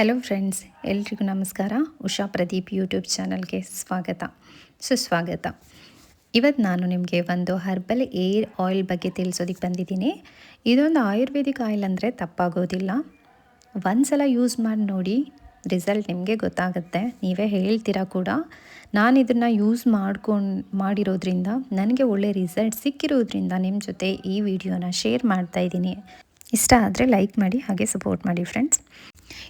Hello friends ಎಲ್ರಿಗೂ ನಮಸ್ಕಾರ. Usha Pradeep YouTube ಚಾನಲ್ಗೆ ಸ್ವಾಗತ. ಸುಸ್ವಾಗತ. ಇವತ್ತು ನಾನು ನಿಮಗೆ ಒಂದು ಹರ್ಬಲ್ ಏರ್ ಆಯಿಲ್ ಬಗ್ಗೆ ತಿಳಿಸೋದಕ್ಕೆ ಬಂದಿದ್ದೀನಿ. ಇದೊಂದು ಆಯುರ್ವೇದಿಕ್ ಆಯಿಲ್ ಅಂದರೆ ತಪ್ಪಾಗೋದಿಲ್ಲ. ಒಂದು ಸಲ ಯೂಸ್ ಮಾಡಿ ನೋಡಿ ರಿಸಲ್ಟ್ ನಿಮಗೆ ಗೊತ್ತಾಗುತ್ತೆ. ನೀವೇ ಹೇಳ್ತೀರಾ ಕೂಡ. ನಾನು ಇದನ್ನು ಯೂಸ್ ಮಾಡ್ಕೊಂಡು, ಮಾಡಿರೋದ್ರಿಂದ ನನಗೆ ಒಳ್ಳೆ ರಿಸಲ್ಟ್ ಸಿಕ್ಕಿರೋದ್ರಿಂದ ನಿಮ್ಮ ಜೊತೆ ಈ ವಿಡಿಯೋನ ಶೇರ್ ಮಾಡ್ತಾ ಇದ್ದೀನಿ. ಇಷ್ಟ ಆದರೆ ಲೈಕ್ ಮಾಡಿ ಹಾಗೆ ಸಪೋರ್ಟ್ ಮಾಡಿ ಫ್ರೆಂಡ್ಸ್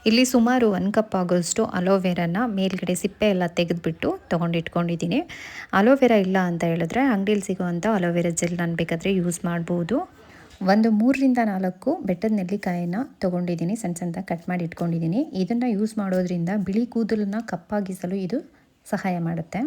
ಇಲ್ಲಿ ಸುಮಾರು ಒಂದು ಕಪ್ ಆಗೋಷ್ಟು ಅಲೋವೆರಾನ ಮೇಲ್ಗಡೆ ಸಿಪ್ಪೆ ಎಲ್ಲ ತೆಗೆದುಬಿಟ್ಟು ತೊಗೊಂಡಿಟ್ಕೊಂಡಿದ್ದೀನಿ. ಅಲೋವೆರಾ ಇಲ್ಲ ಅಂತ ಹೇಳಿದ್ರೆ ಅಂಗಡಿಯಲ್ಲಿ ಸಿಗುವಂಥ ಅಲೋವೆರಾ ಜೆಲ್ ನಾನು ಬೇಕಾದರೆ ಯೂಸ್ ಮಾಡ್ಬೋದು. ಒಂದು ಮೂರರಿಂದ ನಾಲ್ಕು ಬೆಟ್ಟದ ನೆಲ್ಲಿಕಾಯಿನ ತೊಗೊಂಡಿದ್ದೀನಿ, ಸಣ್ಣ ಸಣ್ಣ ಕಟ್ ಮಾಡಿ ಇಟ್ಕೊಂಡಿದ್ದೀನಿ. ಇದನ್ನು ಯೂಸ್ ಮಾಡೋದ್ರಿಂದ ಬಿಳಿ ಕೂದಲನ್ನ ಕಪ್ಪಾಗಿಸಲು ಇದು ಸಹಾಯ ಮಾಡುತ್ತೆ.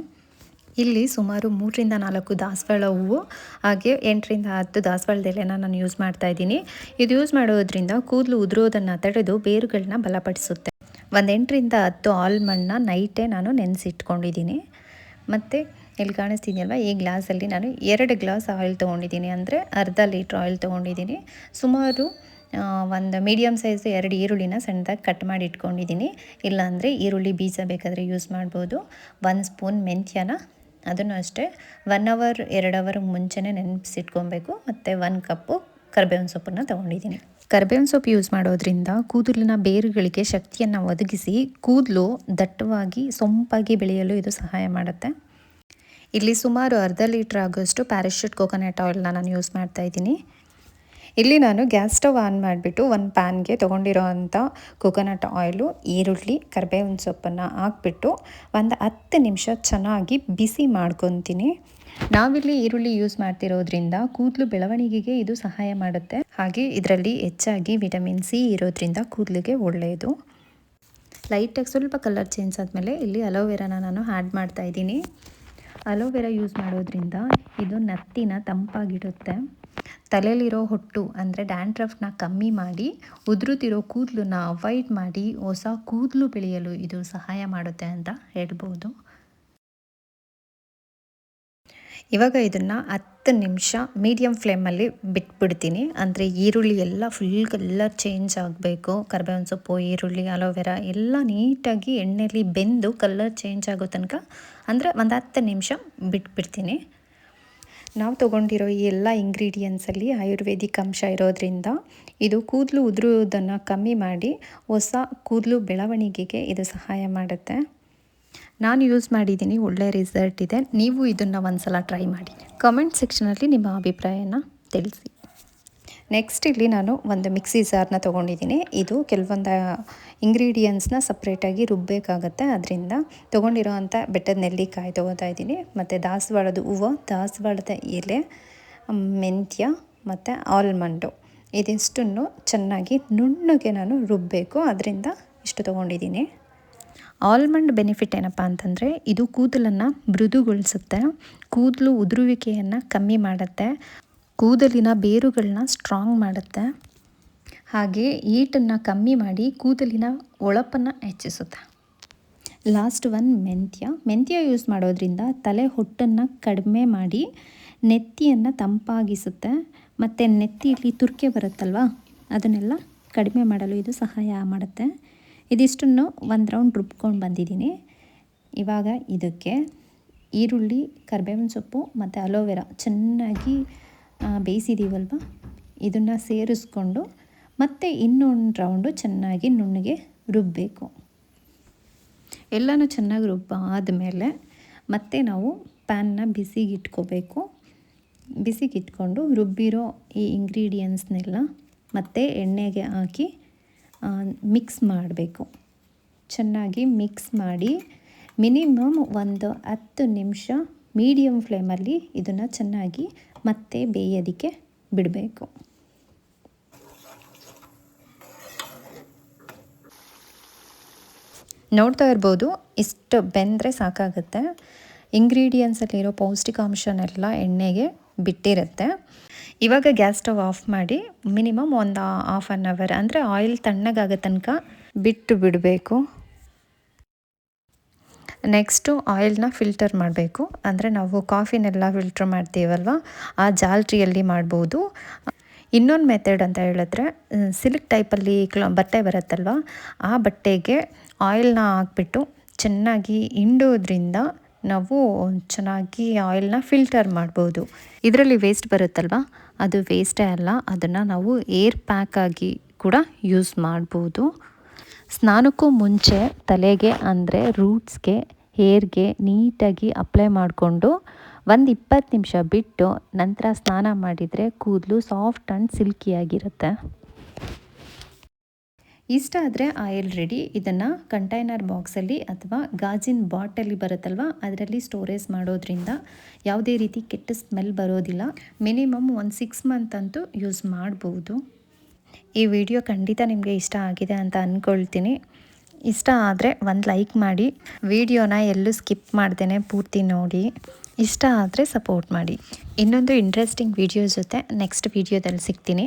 ಇಲ್ಲಿ ಸುಮಾರು ಮೂರರಿಂದ ನಾಲ್ಕು ದಾಸವಾಳ ಹೂವು, ಹಾಗೆ ಎಂಟರಿಂದ ಹತ್ತು ದಾಸವಾಳದ ಎಲೆನ ನಾನು ಯೂಸ್ ಮಾಡ್ತಾ ಇದ್ದೀನಿ. ಇದು ಯೂಸ್ ಮಾಡೋದ್ರಿಂದ ಕೂದಲು ಉದುರೋದನ್ನು ತಡೆದು ಬೇರುಗಳನ್ನ ಬಲಪಡಿಸುತ್ತೆ. ಒಂದು ಎಂಟರಿಂದ ಹತ್ತು ಆಲ್ಮಂಡ್ನ ನೈಟೇ ನಾನು ನೆನೆಸಿಟ್ಕೊಂಡಿದ್ದೀನಿ. ಮತ್ತು ಇಲ್ಲಿ ಕಾಣಿಸ್ತಿದೆಯಲ್ವ, ಈ ಗ್ಲಾಸಲ್ಲಿ ನಾನು ಎರಡು ಗ್ಲಾಸ್ ಆಯಿಲ್ ತೊಗೊಂಡಿದ್ದೀನಿ. ಅಂದರೆ ಅರ್ಧ ಲೀಟ್ರ್ ಆಯಿಲ್ ತೊಗೊಂಡಿದ್ದೀನಿ. ಸುಮಾರು ಒಂದು ಮೀಡಿಯಮ್ ಸೈಜ್ ಎರಡು ಈರುಳ್ಳಿನ ಸಣ್ಣದಾಗಿ ಕಟ್ ಮಾಡಿ ಇಟ್ಕೊಂಡಿದ್ದೀನಿ. ಇಲ್ಲಾಂದರೆ ಈರುಳ್ಳಿ ಬೀಜ ಬೇಕಾದರೆ ಯೂಸ್ ಮಾಡ್ಬೋದು. ಒಂದು ಸ್ಪೂನ್ ಮೆಂತ್ಯನ ಅದನ್ನು ಅಷ್ಟೇ ಒನ್ ಅವರ್ ಎರಡು ಅವರ್ ಮುಂಚೆನೇ ನೆನೆಸಿಟ್ಕೊಬೇಕು ಮತ್ತು ಒನ್ ಕಪ್ಪು ಕರ್ಬೇವಿನ ಸೊಪ್ಪನ್ನು ತೊಗೊಂಡಿದ್ದೀನಿ. ಕರ್ಬೇವಿನ ಸೊಪ್ಪು ಯೂಸ್ ಮಾಡೋದ್ರಿಂದ ಕೂದಲಿನ ಬೇರುಗಳಿಗೆ ಶಕ್ತಿಯನ್ನು ಒದಗಿಸಿ ಕೂದಲು ದಟ್ಟವಾಗಿ, ಸೊಂಪಾಗಿ ಬೆಳೆಯಲು ಇದು ಸಹಾಯ ಮಾಡುತ್ತೆ. ಇಲ್ಲಿ ಸುಮಾರು ಅರ್ಧ ಲೀಟ್ರ್ ಆಗೋಷ್ಟು ಪ್ಯಾರಾಶೂಟ್ ಕೋಕೋನಟ್ ಆಯಿಲ್ನ ನಾನು ಯೂಸ್ ಮಾಡ್ತಾ ಇದ್ದೀನಿ. ಇಲ್ಲಿ ನಾನು ಗ್ಯಾಸ್ ಸ್ಟವ್ ಆನ್ ಮಾಡಿಬಿಟ್ಟು ಒಂದು ಪ್ಯಾನ್ಗೆ ತೊಗೊಂಡಿರೋ ಅಂಥ ಕೊಕೊನಟ್ ಆಯಿಲು, ಈರುಳ್ಳಿ, ಕರಿಬೇವಿನ ಸೊಪ್ಪನ್ನು ಹಾಕ್ಬಿಟ್ಟು ಒಂದು ಹತ್ತು ನಿಮಿಷ ಚೆನ್ನಾಗಿ ಬಿಸಿ ಮಾಡ್ಕೊತೀನಿ. ನಾವಿಲ್ಲಿ ಈರುಳ್ಳಿ ಯೂಸ್ ಮಾಡ್ತಿರೋದ್ರಿಂದ ಕೂದಲು ಬೆಳವಣಿಗೆಗೆ ಇದು ಸಹಾಯ ಮಾಡುತ್ತೆ. ಹಾಗೆ ಇದರಲ್ಲಿ ಹೆಚ್ಚಾಗಿ ವಿಟಮಿನ್ ಸಿ ಇರೋದ್ರಿಂದ ಕೂದಲಿಗೆ ಒಳ್ಳೆಯದು. ಲೈಟಾಗಿ ಸ್ವಲ್ಪ ಕಲರ್ ಚೇಂಜ್ ಆದಮೇಲೆ ಇಲ್ಲಿ ಅಲೋವೆರಾನ ನಾನು ಆ್ಯಡ್ ಮಾಡ್ತಾ ಇದ್ದೀನಿ. ಅಲೋವೆರಾ ಯೂಸ್ ಮಾಡೋದ್ರಿಂದ ಇದು ನತ್ತಿನ ತಂಪಾಗಿಡುತ್ತೆ ತಲೆಯಲ್ಲಿರೋ ಹೊಟ್ಟು ಅಂದರೆ ಡ್ಯಾಂಡ್ರಫ್ನ ಕಮ್ಮಿ ಮಾಡಿ ಉದುರುತ್ತಿರೋ ಕೂದಲನ್ನ ಅವಾಯ್ಡ್ ಮಾಡಿ, ಹೊಸ ಕೂದಲು ಬೆಳೆಯಲು ಇದು ಸಹಾಯ ಮಾಡುತ್ತೆ ಅಂತ ಹೇಳ್ಬೋದು. ಇವಾಗ ಇದನ್ನು ಹತ್ತು ನಿಮಿಷ ಮೀಡಿಯಮ್ ಫ್ಲೇಮಲ್ಲಿ ಬಿಟ್ಬಿಡ್ತೀನಿ. ಅಂದರೆ ಈರುಳ್ಳಿ ಎಲ್ಲ ಫುಲ್ ಕಲರ್ ಚೇಂಜ್ ಆಗಬೇಕು. ಕರ್ಬೇವಿನ ಸೊಪ್ಪು, ಈರುಳ್ಳಿ, ಅಲೋವೆರಾ ಎಲ್ಲ ನೀಟಾಗಿ ಎಣ್ಣೆಯಲ್ಲಿ ಬೆಂದು ಕಲರ್ ಚೇಂಜ್ ಆಗೋ ತನಕ ಅಂದರೆ ಒಂದು ಹತ್ತು ನಿಮಿಷ ಬಿಟ್ಬಿಡ್ತೀನಿ. ನಾವು ತೊಗೊಂಡಿರೋ ಈ ಎಲ್ಲ ಇಂಗ್ರೀಡಿಯೆಂಟ್ಸಲ್ಲಿ ಆಯುರ್ವೇದಿಕ್ ಅಂಶ ಇರೋದ್ರಿಂದ ಇದು ಕೂದಲು ಉದುರುವುದನ್ನು ಕಮ್ಮಿ ಮಾಡಿ ಹೊಸ ಕೂದಲು ಬೆಳವಣಿಗೆಗೆ ಇದು ಸಹಾಯ ಮಾಡುತ್ತೆ. ನಾನು ಯೂಸ್ ಮಾಡಿದ್ದೀನಿ, ಒಳ್ಳೆ ರಿಸಲ್ಟ್ ಇದೆ. ನೀವು ಇದನ್ನು ಒಂದು ಸಲ ಟ್ರೈ ಮಾಡಿ ಕಮೆಂಟ್ ಸೆಕ್ಷನಲ್ಲಿ ನಿಮ್ಮ ಅಭಿಪ್ರಾಯನ ತಿಳಿಸಿ. ನೆಕ್ಸ್ಟ್ ಇಲ್ಲಿ ನಾನು ಒಂದು ಮಿಕ್ಸಿ ಜಾರ್ನ ತೊಗೊಂಡಿದ್ದೀನಿ. ಇದು ಕೆಲವೊಂದು ಇಂಗ್ರೀಡಿಯೆಂಟ್ಸ್ನ ಸಪ್ರೇಟಾಗಿ ರುಬ್ಬಬೇಕಾಗತ್ತೆ ಅದರಿಂದ ತೊಗೊಂಡಿರೋ ಅಂಥ ಬೆಟ್ಟದ ನೆಲ್ಲಿಕಾಯಿ ತೊಗೋತಾ ಇದ್ದೀನಿ. ಮತ್ತು ದಾಸವಾಳದ ಹೂವು, ದಾಸವಾಳದ ಎಲೆ ಮೆಂತ್ಯ ಮತ್ತು ಆಲ್ಮಂಡು ಇದಿಷ್ಟನ್ನು ಚೆನ್ನಾಗಿ ನುಣ್ಣಗೆ ನಾನು ರುಬ್ಬಬೇಕು ಅದರಿಂದ ಇಷ್ಟು ತೊಗೊಂಡಿದ್ದೀನಿ. ಆಲ್ಮಂಡ್ ಬೆನಿಫಿಟ್ ಏನಪ್ಪ ಅಂತಂದರೆ ಇದು ಕೂದಲನ್ನು ಮೃದುಗೊಳಿಸುತ್ತೆ. ಕೂದಲು ಉದುರುವಿಕೆಯನ್ನು ಕಮ್ಮಿ ಮಾಡುತ್ತೆ. ಕೂದಲಿನ ಬೇರುಗಳನ್ನ ಸ್ಟ್ರಾಂಗ್ ಮಾಡುತ್ತೆ. ಹಾಗೆ ಏಟನ್ನು ಕಮ್ಮಿ ಮಾಡಿ ಕೂದಲಿನ ಒಳಪನ್ನು ಹೆಚ್ಚಿಸುತ್ತೆ. ಲಾಸ್ಟ್ ಒನ್ ಮೆಂತ್ಯ. ಮೆಂತ್ಯ ಯೂಸ್ ಮಾಡೋದ್ರಿಂದ ತಲೆ ಹೊಟ್ಟನ್ನು ಕಡಿಮೆ ಮಾಡಿ ನೆತ್ತಿಯನ್ನು ತಂಪಾಗಿಸುತ್ತೆ. ಮತ್ತು ನೆತ್ತಿಯಲ್ಲಿ ತುರ್ಕೆ ಬರುತ್ತಲ್ವ, ಅದನ್ನೆಲ್ಲ ಕಡಿಮೆ ಮಾಡಲು ಇದು ಸಹಾಯ ಮಾಡುತ್ತೆ. ಇದಿಷ್ಟನ್ನು ಒಂದು ರೌಂಡ್ ರುಬ್ಕೊಂಡು ಬಂದಿದ್ದೀನಿ. ಇವಾಗ ಇದಕ್ಕೆ ಈರುಳ್ಳಿ, ಕರ್ಬೇವಿನ ಸೊಪ್ಪು ಮತ್ತು ಅಲೋವೆರಾ ಚೆನ್ನಾಗಿ ಬೇಯಿಸಿದ್ದೀವಲ್ವ ಇದನ್ನು ಸೇರಿಸ್ಕೊಂಡು ಮತ್ತೆ ಇನ್ನೊಂದು ರೌಂಡು ಚೆನ್ನಾಗಿ ನುಣ್ಣಗೆ ರುಬ್ಬಬೇಕು ಎಲ್ಲನೂ ಚೆನ್ನಾಗಿ ರುಬ್ಬ ಆದಮೇಲೆ ಮತ್ತೆ ನಾವು ಪ್ಯಾನ್ನ ಬಿಸಿಗೆ ಇಟ್ಕೋಬೇಕು ಬಿಸಿಗೆ ಇಟ್ಕೊಂಡು ರುಬ್ಬಿರೋ ಈ ಇಂಗ್ರೀಡಿಯೆಂಟ್ಸ್ನೆಲ್ಲ ಮತ್ತೆ ಎಣ್ಣೆಗೆ ಹಾಕಿ ಮಿಕ್ಸ್ ಮಾಡಬೇಕು. ಚೆನ್ನಾಗಿ ಮಿಕ್ಸ್ ಮಾಡಿ ಮಿನಿಮಮ್ ಒಂದು ಹತ್ತು ನಿಮಿಷ ಮೀಡಿಯಮ್ ಫ್ಲೇಮಲ್ಲಿ ಇದನ್ನು ಚೆನ್ನಾಗಿ ಮತ್ತೆ ಬೇಯೋದಕ್ಕೆ ಬಿಡಬೇಕು. ನೋಡ್ತಾ ಇರ್ಬೋದು, ಇಷ್ಟು ಬೆಂದರೆ ಸಾಕಾಗುತ್ತೆ. ಇಂಗ್ರೀಡಿಯೆಂಟ್ಸಲ್ಲಿರೋ ಪೌಷ್ಟಿಕಾಂಶನೆಲ್ಲ ಎಣ್ಣೆಗೆ ಬಿಟ್ಟಿರುತ್ತೆ. ಇವಾಗ ಗ್ಯಾಸ್ ಸ್ಟವ್ ಆಫ್ ಮಾಡಿ ಮಿನಿಮಮ್ ಒಂದು ಹಾಫ್ ಆನ್ ಅವರ್ ಅಂದರೆ ಆಯಿಲ್ ತಣ್ಣಗಾಗೋ ತನಕ ಬಿಟ್ಟು ಬಿಡಬೇಕು. ನೆಕ್ಸ್ಟು ಆಯಿಲ್ನ ಫಿಲ್ಟರ್ ಮಾಡಬೇಕು. ಅಂದರೆ ನಾವು ಕಾಫಿನೆಲ್ಲ ಫಿಲ್ಟ್ರ್ ಮಾಡ್ತೀವಲ್ವ? ಆ ಜಾಲ್ಟ್ರಿಯಲ್ಲಿ ಮಾಡ್ಬೋದು. ಇನ್ನೊಂದು ಮೆಥಡ್ ಅಂತ ಹೇಳಿದ್ರೆ ಸಿಲ್ಕ್ ಟೈಪಲ್ಲಿ ಕ್ಲ, ಬಟ್ಟೆ ಬರುತ್ತಲ್ವ? ಆ ಬಟ್ಟೆಗೆ ಆಯಿಲ್ನ ಹಾಕ್ಬಿಟ್ಟು ಚೆನ್ನಾಗಿ ಹಿಂಡೋದ್ರಿಂದ ನಾವು ಚೆನ್ನಾಗಿ ಆಯಿಲ್ನ ಫಿಲ್ಟರ್ ಮಾಡ್ಬೋದು. ಇದರಲ್ಲಿ ವೇಸ್ಟ್ ಬರುತ್ತಲ್ವ? ಅದು ವೇಸ್ಟೇ ಅಲ್ಲ. ಅದನ್ನು ನಾವು ಏರ್ ಪ್ಯಾಕ್ ಆಗಿ ಕೂಡ ಯೂಸ್ ಮಾಡ್ಬೋದು. ಸ್ನಾನಕ್ಕೂ ಮುಂಚೆ ತಲೆಗೆ ಅಂದರೆ ರೂಟ್ಸ್ಗೆ ಹೇರ್ಗೆ ನೀಟಾಗಿ ಅಪ್ಲೈ ಮಾಡಿಕೊಂಡು ಒಂದು ಇಪ್ಪತ್ತು ನಿಮಿಷ ಬಿಟ್ಟು ನಂತರ ಸ್ನಾನ ಮಾಡಿದರೆ ಕೂದಲು ಸಾಫ್ಟ್ ಆ್ಯಂಡ್ ಸಿಲ್ಕಿಯಾಗಿರುತ್ತೆ ಇಷ್ಟ ಆದರೆ ಆಯಿಲ್ ರೆಡಿ ಇದನ್ನು ಕಂಟೈನರ್ ಬಾಕ್ಸಲ್ಲಿ ಅಥವಾ ಗಾಜಿನ ಬಾಟಲಿ ಬರುತ್ತಲ್ವ? ಅದರಲ್ಲಿ ಸ್ಟೋರೇಜ್ ಮಾಡೋದ್ರಿಂದ ಯಾವುದೇ ರೀತಿ ಕೆಟ್ಟ ಸ್ಮೆಲ್ ಬರೋದಿಲ್ಲ. ಮಿನಿಮಮ್ ಒಂದು ಸಿಕ್ಸ್ ಮಂತ್ ಅಂತೂ ಯೂಸ್ ಮಾಡ್ಬೋದು. ಈ ವಿಡಿಯೋ ಖಂಡಿತ ನಿಮಗೆ ಇಷ್ಟ ಆಗಿದೆ ಅಂತ ಅಂದ್ಕೊಳ್ತೀನಿ ಇಷ್ಟ ಆದರೆ ಒಂದು ಲೈಕ್ ಮಾಡಿ. ವಿಡಿಯೋನ ಎಲ್ಲೂ ಸ್ಕಿಪ್ ಮಾಡ್ದೇ ಪೂರ್ತಿ ನೋಡಿ. ಇಷ್ಟ ಆದರೆ ಸಪೋರ್ಟ್ ಮಾಡಿ. ಇನ್ನೊಂದು ಇಂಟ್ರೆಸ್ಟಿಂಗ್ ವಿಡಿಯೋ ಜೊತೆ ನೆಕ್ಸ್ಟ್ ವಿಡಿಯೋದಲ್ಲಿ ಸಿಗ್ತೀನಿ.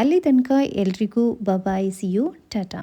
ಅಲ್ಲಿ ತನಕ ಎಲ್ರಿಗೂ ಬಬಾಯ್ ಸಿ ಯು ಟಾಟಾ